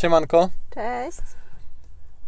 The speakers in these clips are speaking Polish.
Siemanko. Cześć.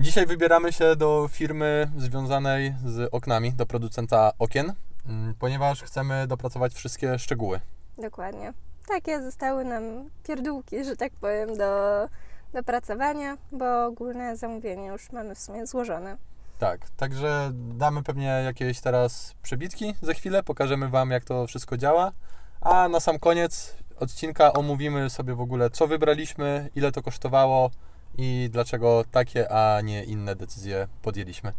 Dzisiaj wybieramy się do firmy związanej z oknami, do producenta okien, mm, ponieważ chcemy dopracować wszystkie szczegóły. Dokładnie. Takie zostały nam pierdółki, że tak powiem, do, do pracowania, bo ogólne zamówienie już mamy w sumie złożone. Tak, także damy pewnie jakieś teraz przebitki za chwilę, pokażemy Wam jak to wszystko działa, a na sam koniec odcinka omówimy sobie w ogóle co wybraliśmy, ile to kosztowało i dlaczego takie, a nie inne decyzje podjęliśmy.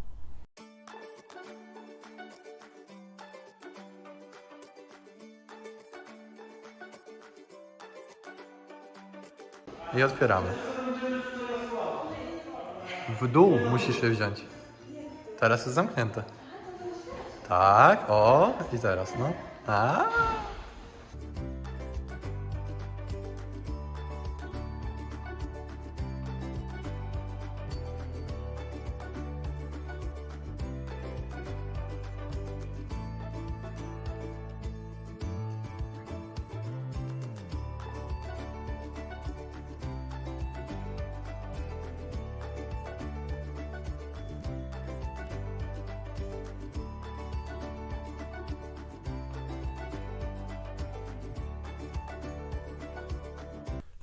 I otwieramy. W dół musisz je wziąć. Teraz jest zamknięte. Tak, o, i teraz, no. A.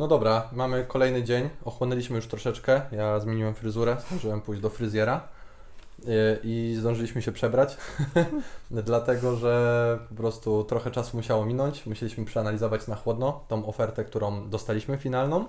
No dobra, mamy kolejny dzień. Ochłonęliśmy już troszeczkę. Ja zmieniłem fryzurę, zdążyłem pójść do fryzjera yy, i zdążyliśmy się przebrać, dlatego że po prostu trochę czasu musiało minąć. Musieliśmy przeanalizować na chłodno tą ofertę, którą dostaliśmy finalną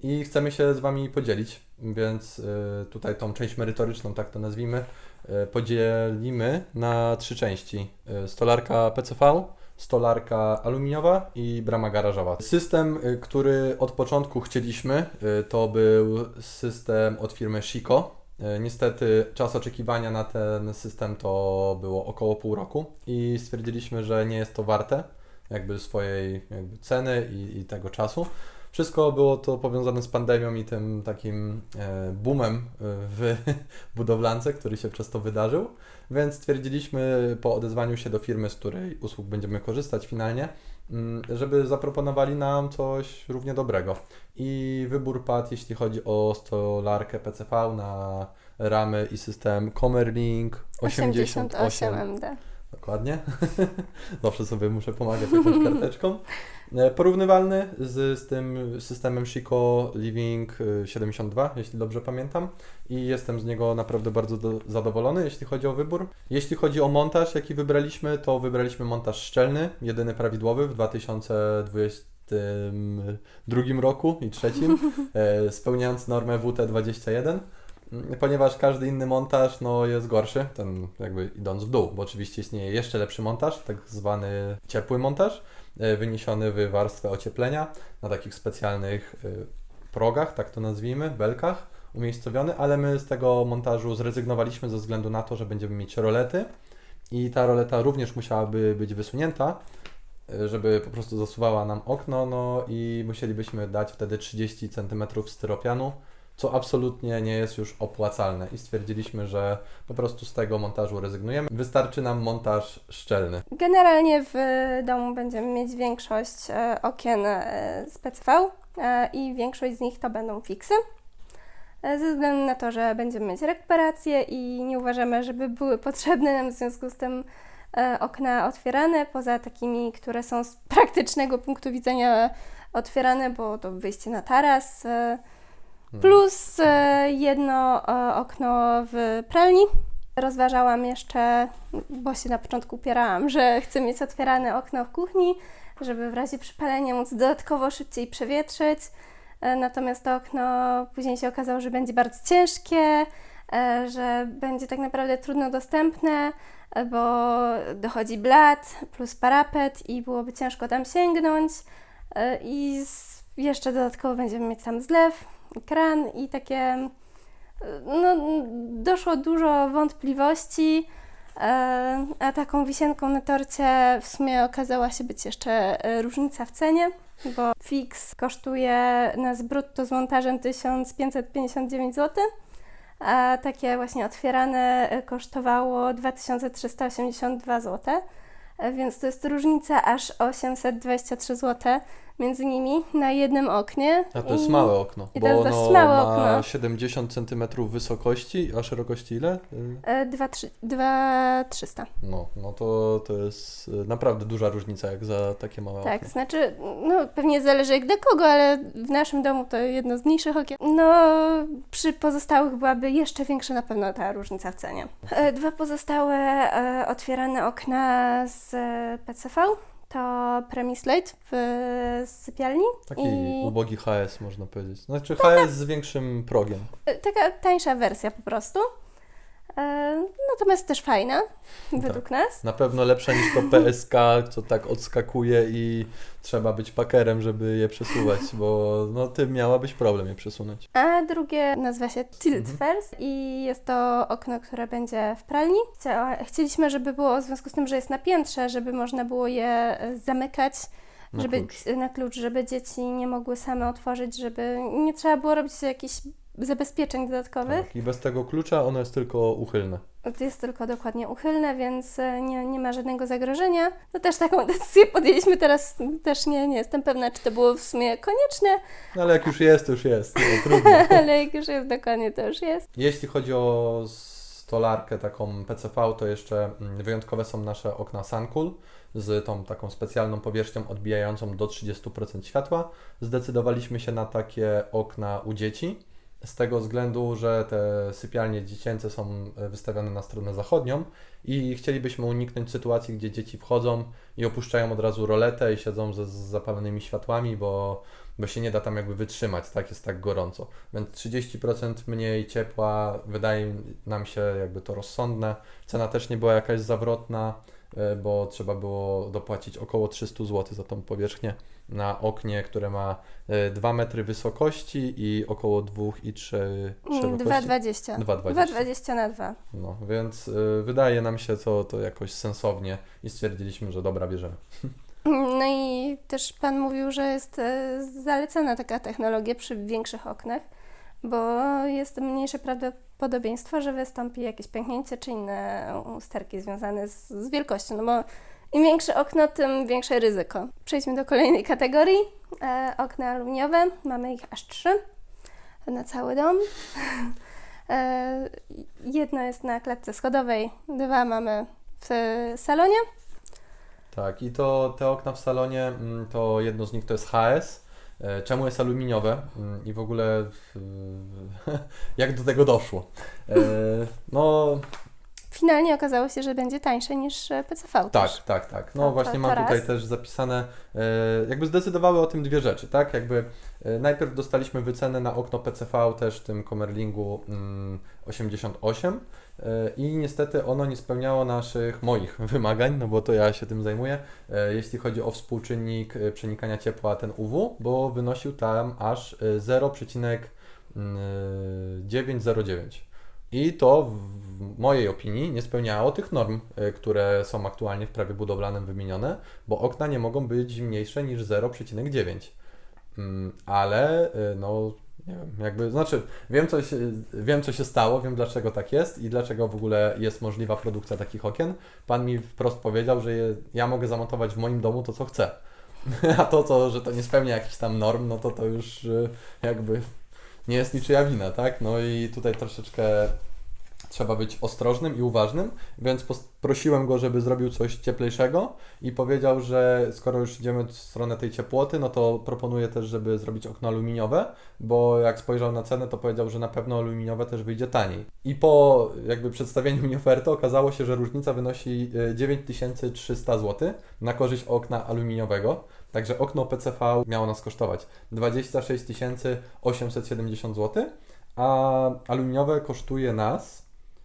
i chcemy się z Wami podzielić, więc yy, tutaj tą część merytoryczną, tak to nazwijmy, yy, podzielimy na trzy części. Stolarka PCV, stolarka aluminiowa i brama garażowa. System, y, który od początku chcieliśmy, y, to był system od firmy Shiko. Y, Niestety czas oczekiwania na ten system to było około pół roku i stwierdziliśmy, że nie jest to warte jakby swojej jakby ceny i, i tego czasu. Wszystko było to powiązane z pandemią i tym takim e, boomem e, w budowlance, który się przez to wydarzył. Więc stwierdziliśmy po odezwaniu się do firmy, z której usług będziemy korzystać finalnie, mm, żeby zaproponowali nam coś równie dobrego. I wybór padł, jeśli chodzi o stolarkę PCV na ramy i system Comerlink 88. 88 MD. Dokładnie. Zawsze sobie muszę pomagać jakąś karteczką. E, Porównywalny z, z tym systemem Chico Living y, 72, jeśli dobrze pamiętam. I jestem z niego naprawdę bardzo do, zadowolony, jeśli chodzi o wybór. Jeśli chodzi o montaż, jaki wybraliśmy, to wybraliśmy montaż szczelny, jedyny prawidłowy w 2022 roku i trzecim, e, spełniając normę WT21 ponieważ każdy inny montaż no, jest gorszy, ten jakby idąc w dół, bo oczywiście istnieje jeszcze lepszy montaż, tak zwany ciepły montaż, e, wyniesiony w warstwę ocieplenia na takich specjalnych e, progach, tak to nazwijmy, belkach umiejscowiony, ale my z tego montażu zrezygnowaliśmy ze względu na to, że będziemy mieć rolety i ta roleta również musiałaby być wysunięta, e, żeby po prostu zasuwała nam okno, no i musielibyśmy dać wtedy 30 cm styropianu, co absolutnie nie jest już opłacalne i stwierdziliśmy, że po prostu z tego montażu rezygnujemy. Wystarczy nam montaż szczelny. Generalnie w domu będziemy mieć większość e, okien e, z PCV e, i większość z nich to będą fiksy. Ze względu na to, że będziemy mieć rekuperację i nie uważamy, żeby były potrzebne nam w związku z tym okna otwierane, poza takimi, które są z praktycznego punktu widzenia otwierane, bo to wyjście na taras, plus e, jedno e, okno w pralni. Rozważałam jeszcze, bo się na początku upierałam, że chcę mieć otwierane okno w kuchni, żeby w razie przypalenia móc dodatkowo szybciej przewietrzyć. E, Natomiast to okno później się okazało, że będzie bardzo ciężkie, że będzie tak naprawdę trudno dostępne, bo dochodzi blat plus parapet i byłoby ciężko tam sięgnąć. I jeszcze dodatkowo będziemy mieć tam zlew, kran i takie. No, doszło dużo wątpliwości. E, A taką wisienką na torcie w sumie okazała się być jeszcze e, różnica w cenie, bo fix kosztuje nas brutto z montażem 1559 zł, a takie właśnie otwierane e, kosztowało 2382 zł. Więc to jest różnica aż 823 zł. Między nimi na jednym oknie. A to jest I- małe okno, i bo to jest dość ono małe ma okno. 70 cm wysokości, a szerokości ile? Y, e, Dwa, trzy, dwa, trzysta. No, no to, to jest y, naprawdę duża różnica jak za takie małe Tak, okno. znaczy, no pewnie zależy jak dla kogo, ale w naszym domu to jedno z mniejszych okien. No, przy pozostałych byłaby jeszcze większa na pewno ta różnica w cenie. E, Dwa pozostałe e, otwierane okna z e, PCV to Premise Light w sypialni. Taki i- ubogi HS można powiedzieć. Znaczy HS z większym progiem. Taka tańsza wersja po prostu. Natomiast też fajna, według nas. Na pewno lepsza niż to PSK, co tak odskakuje i trzeba być pakerem, żeby je przesuwać, bo no ty miałabyś problem je przesunąć. A drugie nazywa się Tilt Mhm. First i jest to okno, które będzie w pralni. Chcieliśmy, żeby było, w związku z tym, że jest na piętrze, żeby można było je e, zamykać Na żeby, klucz. na klucz, żeby dzieci nie mogły same otworzyć, żeby nie trzeba było robić jakichś zabezpieczeń dodatkowych. Tak. I bez tego klucza ono jest tylko uchylne. To jest tylko dokładnie uchylne, więc e, nie, nie ma żadnego zagrożenia. No też taką decyzję podjęliśmy teraz, też nie, nie jestem pewna, czy to było w sumie konieczne, No ale jak już jest, to już jest. No, trudno. ale jak już jest dokładnie, to już jest. Jeśli chodzi o stolarkę taką PCV, to jeszcze mm, wyjątkowe są nasze okna Suncool z tą taką specjalną powierzchnią odbijającą do 30% światła. Zdecydowaliśmy się na takie okna u dzieci. Z tego względu, że te sypialnie dziecięce są e, wystawione na stronę zachodnią i chcielibyśmy uniknąć sytuacji, gdzie dzieci wchodzą i opuszczają od razu roletę i siedzą ze z zapalonymi światłami, bo, bo się nie da tam jakby wytrzymać, tak jest tak gorąco. Więc 30% mniej ciepła wydaje nam się jakby to rozsądne. Cena też nie była jakaś zawrotna, bo trzeba było dopłacić około 300 zł za tą powierzchnię na oknie, które ma e, 2 metry wysokości i około 2,3 Mm, szerokości. 2,20. 2,20. 2,20 na 2. No, więc y, wydaje nam się to, to jakoś sensownie i stwierdziliśmy, że dobra, bierzemy. No i też Pan mówił, że jest e, zalecana taka technologia przy większych oknach, bo jest mniejsze prawdopodobieństwo, że wystąpi jakieś pęknięcie czy inne usterki związane z, z wielkością, no bo im większe okno, tym większe ryzyko. Przejdźmy do kolejnej kategorii. E, okna aluminiowe. Mamy ich aż trzy na cały dom. E, jedno jest na klatce schodowej, dwa mamy w salonie. Tak, i to te okna w salonie, mm, to jedno z nich to jest HS. E, Czemu jest aluminiowe Mm, i w ogóle jak do tego doszło? E, No Finalnie okazało się, że będzie tańsze niż e, PCV. tak, też. tak, tak. No To- właśnie to mam tutaj raz. też zapisane, e, jakby zdecydowały o tym dwie rzeczy, tak? Jakby e, najpierw dostaliśmy wycenę na okno PCV też w tym Comerlingu mm, 88 e, i niestety ono nie spełniało naszych, moich wymagań, no bo to ja się tym zajmuję, jeśli chodzi o współczynnik przenikania ciepła ten UW, bo wynosił tam aż e, 0,909. I to w mojej opinii nie spełniało tych norm, y, które są aktualnie w prawie budowlanym wymienione, bo okna nie mogą być mniejsze niż 0,9. Mm, Ale y, no nie wiem, jakby, znaczy wiem co, się, wiem co się stało, wiem dlaczego tak jest i dlaczego w ogóle jest możliwa produkcja takich okien. Pan mi wprost powiedział, że je, ja mogę zamontować w moim domu to co chcę. A to, to, że to nie spełnia jakichś tam norm, no to to już y, jakby nie jest niczyja wina, tak? No i tutaj troszeczkę trzeba być ostrożnym i uważnym, więc prosiłem go, żeby zrobił coś cieplejszego i powiedział, że skoro już idziemy w stronę tej ciepłoty, no to proponuję też, żeby zrobić okno aluminiowe, bo jak spojrzał na cenę, to powiedział, że na pewno aluminiowe też wyjdzie taniej. I po jakby przedstawieniu mi oferty okazało się, że różnica wynosi y, 9300 zł na korzyść okna aluminiowego. Także okno PCV miało nas kosztować 26 870 zł, a aluminiowe kosztuje nas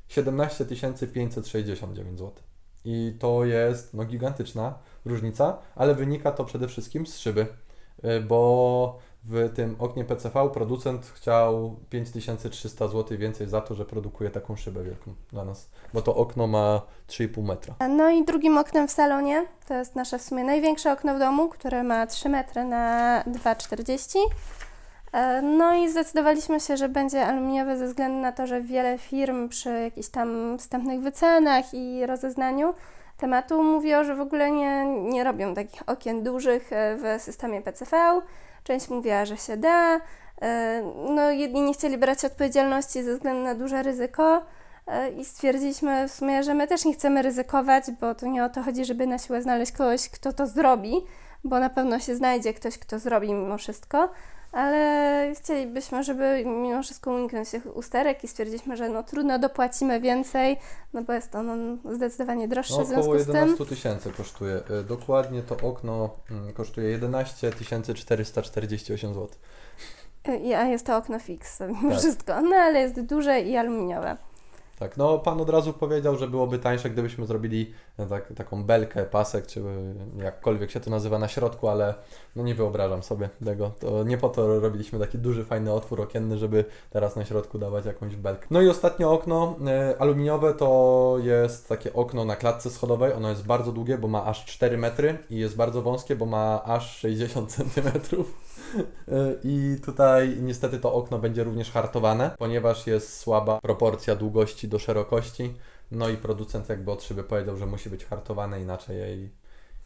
17 569 zł. I to jest no, gigantyczna różnica, ale wynika to przede wszystkim z szyby, y, bo w tym oknie PCV producent chciał 5300 zł więcej za to, że produkuje taką szybę wielką dla nas, bo to okno ma 3,5 metra. No i drugim oknem w salonie, to jest nasze w sumie największe okno w domu, które ma 3 metry na 2,40. E, No i zdecydowaliśmy się, że będzie aluminiowe ze względu na to, że wiele firm przy jakichś tam wstępnych wycenach i rozeznaniu tematu mówiło, że w ogóle nie, nie robią takich okien dużych e, w systemie PCV. Część mówiła, że się da. E, No, jedni nie chcieli brać odpowiedzialności ze względu na duże ryzyko e, i stwierdziliśmy w sumie, że my też nie chcemy ryzykować, bo to nie o to chodzi, żeby na siłę znaleźć kogoś, kto to zrobi, bo na pewno się znajdzie ktoś, kto zrobi mimo wszystko, ale chcielibyśmy, żeby mimo wszystko uniknąć tych usterek i stwierdziliśmy, że no trudno dopłacimy więcej, no bo jest to no, zdecydowanie droższe No, w związku około z tym. 11 tysięcy kosztuje. Y, Dokładnie to okno mm, kosztuje 11 448 zł. I- A jest to okno fix, mimo Tak. wszystko, no ale jest duże i aluminiowe. Tak, no pan od razu powiedział, że byłoby tańsze, gdybyśmy zrobili e, tak, taką belkę, pasek, czy e, jakkolwiek się to nazywa na środku, ale no nie wyobrażam sobie tego. To nie po to robiliśmy taki duży, fajny otwór okienny, żeby teraz na środku dawać jakąś belkę. No i ostatnie okno e, aluminiowe to jest takie okno na klatce schodowej. Ono jest bardzo długie, bo ma aż 4 metry i jest bardzo wąskie, bo ma aż 60 centymetrów. E, I tutaj niestety to okno będzie również hartowane, ponieważ jest słaba proporcja długości do szerokości. No i producent jakby od szyby powiedział, że musi być hartowane, inaczej jej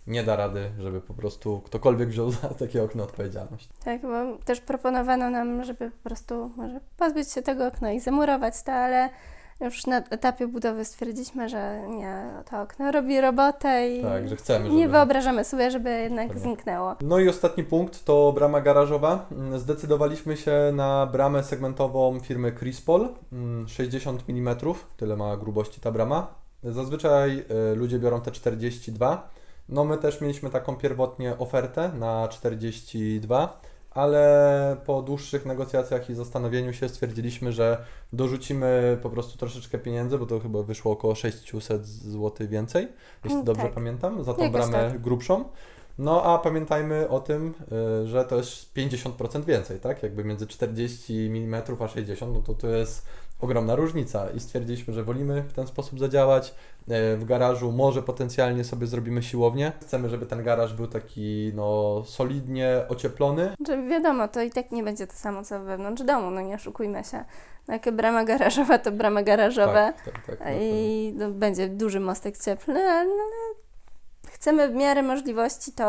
nie da rady, żeby po prostu ktokolwiek wziął za takie okno odpowiedzialność. Tak, bo też proponowano nam, żeby po prostu może pozbyć się tego okna i zamurować to, ale już na etapie budowy stwierdziliśmy, że nie, to okno robi robotę i Tak, że chcemy, żeby... nie wyobrażamy sobie, żeby jednak Dokładnie. zniknęło. No i ostatni punkt to brama garażowa. Zdecydowaliśmy się na bramę segmentową firmy Crispol, mm, 60 mm, tyle ma grubości ta brama. Zazwyczaj y, ludzie biorą te 42. No my też mieliśmy taką pierwotnie ofertę na 42, ale po dłuższych negocjacjach i zastanowieniu się stwierdziliśmy, że dorzucimy po prostu troszeczkę pieniędzy, bo to chyba wyszło około 600 zł więcej, jeśli Mm, dobrze tak. pamiętam, za tą Jakoś bramę tak. grubszą. No a pamiętajmy o tym, y, że to jest 50% więcej, tak? Jakby między 40 mm a 60, no to to jest ogromna różnica i stwierdziliśmy, że wolimy w ten sposób zadziałać. Y, W garażu może potencjalnie sobie zrobimy siłownię. Chcemy, żeby ten garaż był taki no solidnie ocieplony. Że wiadomo, to i tak nie będzie to samo, co wewnątrz domu, no nie oszukujmy się. No, jak brama garażowa, to brama garażowa Tak, tak, tak. i no, będzie duży mostek cieplny, ale no, ale chcemy w miarę możliwości to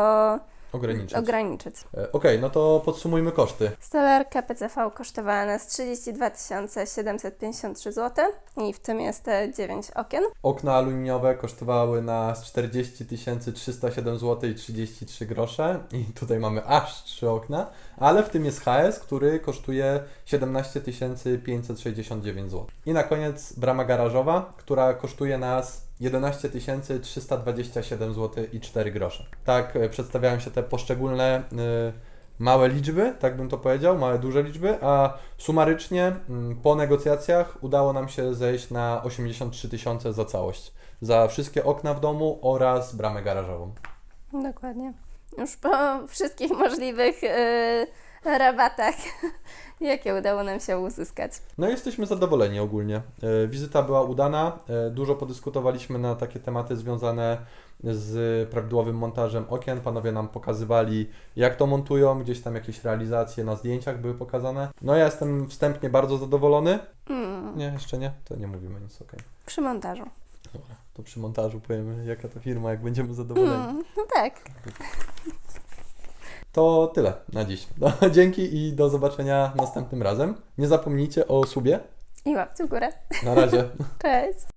Ograniczyć. ograniczyć. E, Okej, no to podsumujmy koszty. Stolarka PCV kosztowała nas 32 753 zł i w tym jest e, 9 okien. Okna aluminiowe kosztowały nas 40 307 zł i 33 grosze i tutaj mamy aż 3 okna, ale w tym jest HS, który kosztuje 17 569 zł. I na koniec brama garażowa, która kosztuje nas 11 327 zł i 4 grosze. Tak e, przedstawiają się te poszczególne y, małe liczby, tak bym to powiedział, małe duże liczby, a sumarycznie mm, po negocjacjach udało nam się zejść na 83 tysiące za całość. Za wszystkie okna w domu oraz bramę garażową. Dokładnie. Już po wszystkich możliwych e, rabatach, jakie udało nam się uzyskać. No jesteśmy zadowoleni ogólnie. E, Wizyta była udana, e, dużo podyskutowaliśmy na takie tematy związane z prawidłowym montażem okien. Panowie nam pokazywali, jak to montują, gdzieś tam jakieś realizacje na zdjęciach były pokazane. No ja jestem wstępnie bardzo zadowolony. Mm, Nie, jeszcze nie, to nie mówimy nic, okej. przy montażu. Dobra, to przy montażu powiemy, jaka to firma, jak będziemy zadowoleni. Mm, no tak. To tyle na dziś. No, dzięki i do zobaczenia następnym razem. Nie zapomnijcie o subie. I łapcie w górę. Na razie. Cześć.